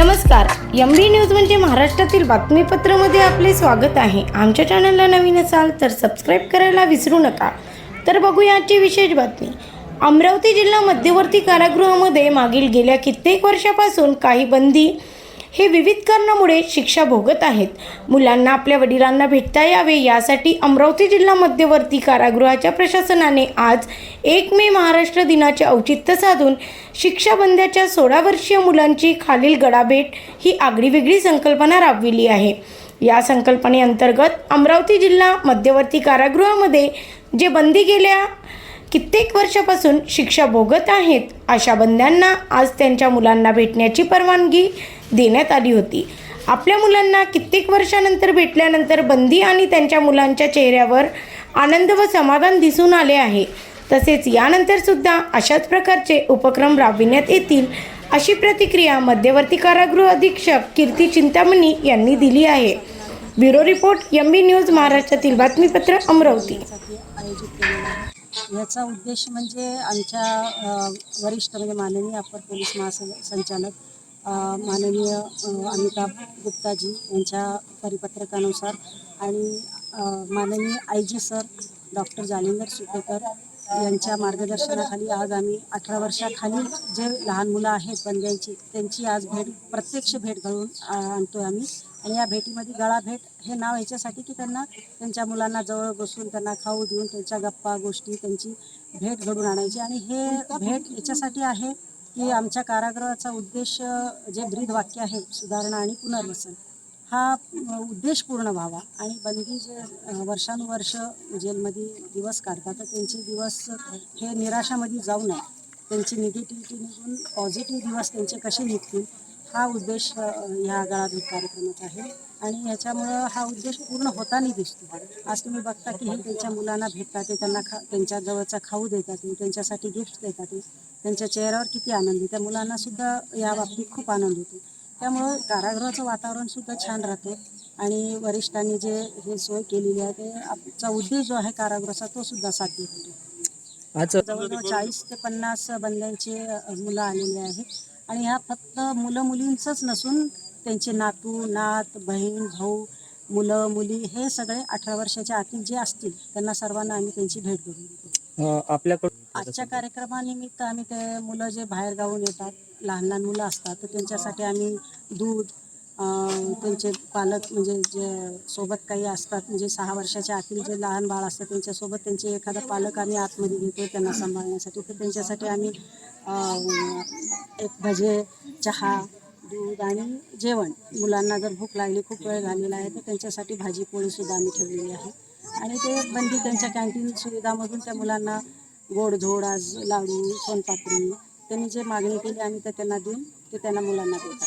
नमस्कार. M B news म्हणजे महाराष्ट्रातील बातमीपत्रामध्ये आपले स्वागत आहे. आमच्या चॅनलला नवीन असाल तर सबस्क्राईब करायला विसरू नका. तर बघूया आजची विशेष बातमी. अमरावती जिल्हा मध्यवर्ती कारागृहामध्ये मागील गेल्या कित्येक वर्षापासून काही बंदी हे विविध कारणामुळे शिक्षा भोगत आहेत. मुलांना आपल्या वडिलांना भेटता यावे यासाठी अमरावती जिल्हा मध्यवर्ती कारागृहाच्या प्रशासनाने आज एक मे महाराष्ट्र दिनाचे औचित्य साधून शिक्षा बंद्याच्या सोळा वर्षीय मुलांची खालील गडाभेट ही आगळीवेगळी संकल्पना राबविली आहे. या संकल्पनेअंतर्गत अमरावती जिल्हा मध्यवर्ती कारागृहामध्ये जे बंदी गेल्या कित्येक वर्षापासून शिक्षा भोगत आहेत अशा बंद्यांना आज त्यांच्या मुलांना भेटण्याची परवानगी देण्यात आली होती. आपल्या मुलांना कित्येक वर्षानंतर भेटल्यानंतर बंदी आणि त्यांच्या मुलांच्या चेहऱ्यावर आनंद व समाधान दिसून आले आहे. तसेच यानंतर सुद्धा अशाच प्रकारचे उपक्रम राबविण्यात येतील अशी प्रतिक्रिया मध्यवर्ती कारागृह अधीक्षक कीर्ती चिंतामणी यांनी दिली आहे. Bureau report M B news महाराष्ट्रातील बातमीपत्र अमरावती. याचा उद्देश म्हणजे आमच्या वरिष्ठ म्हणजे माननीय अप्पर पोलीस महासंचालक माननीय अमिताभ गुप्ताजी यांच्या परिपत्रकानुसार आणि माननीय I G sir doctor Jalindar Supekar यांच्या मार्गदर्शनाखाली आज आम्ही अठरा वर्षाखाली जे लहान मुलं आहेत बंद्यांची त्यांची आज भेट प्रत्यक्ष भेट घालून आणतो आम्ही. आणि या भेटीमध्ये गळा भेट हे नाव याच्यासाठी की त्यांना त्यांच्या मुलांना जवळ बसून त्यांना खाऊ देऊन त्यांच्या गप्पा गोष्टी त्यांची भेट घडून आणायची. आणि हे भेट याच्यासाठी आहे की आमच्या कारागृहाचा उद्देश जे ब्रीद वाक्य आहे सुधारणा आणि पुनर्वसन हा उद्देश पूर्ण व्हावा. आणि बंदी जे वर्षानुवर्ष जेलमध्ये दिवस काढतात तर त्यांचे दिवस हे निराशामध्ये जाऊ नये. त्यांची निगेटिव्हिटी निघून पॉझिटिव्ह दिवस त्यांचे कसे निघतील हा उद्देश ह्या गळाभेट कार्यक्रमात आहे. आणि ह्याच्यामुळं हा उद्देश पूर्ण होताना दिसतो. आज तुम्ही बघता की हे त्यांच्या मुलांना भेटतात ते त्यांना खा त्यांच्या जवळचा खाऊ देतात त्यांच्यासाठी गिफ्ट देतात. त्यांच्या चेहऱ्यावर किती आनंद त्या मुलांना सुद्धा या बाबतीत खूप आनंद होतो. त्यामुळं कारागृहाचं वातावरण सुद्धा छान राहते आणि वरिष्ठांनी जे हे सोय केलेली आहे ते आमचा उद्देश जो आहे कारागृहाचा तो सुद्धा साध्य होतो. जवळजवळ चाळीस ते पन्नास बंद्यांचे मुलं आलेले आहेत. आणि ह्या फक्त मुलं मुलींचंच नसून त्यांचे नातू नात बहीण भाऊ मुलं मुली हे सगळे अठरा वर्षाच्या आतील जे असतील त्यांना सर्वांना आम्ही त्यांची भेट करून देतो आपल्याकडून आजच्या कार्यक्रमानिमित्त आम्ही ते मुलं जे बाहेर गावून येतात लहान लहान मुलं असतात तर त्यांच्यासाठी आम्ही दूध त्यांचे पालक म्हणजे जे सोबत काही असतात म्हणजे सहा वर्षाच्या आतील जे लहान बाळ असतात त्यांच्यासोबत त्यांचे एखादा पालक आम्ही आतमध्ये घेतो त्यांना सांभाळण्यासाठी. तर त्यांच्यासाठी आम्ही एक भजे चहा दूध आणि जेवण. मुलांना जर भूक लागली खूप वेळ झालेला आहे तर त्यांच्यासाठी भाजी पोळीसुद्धा आम्ही ठेवलेली आहे. आणि ते बंदी त्यांच्या कॅन्टीन सुविधामधून त्या मुलांना गोडधोड आज लाडू सोनपापडी त्यांनी जे मागणी केली आम्ही ते त्यांना देऊन ते त्यांना मुलांना देतात.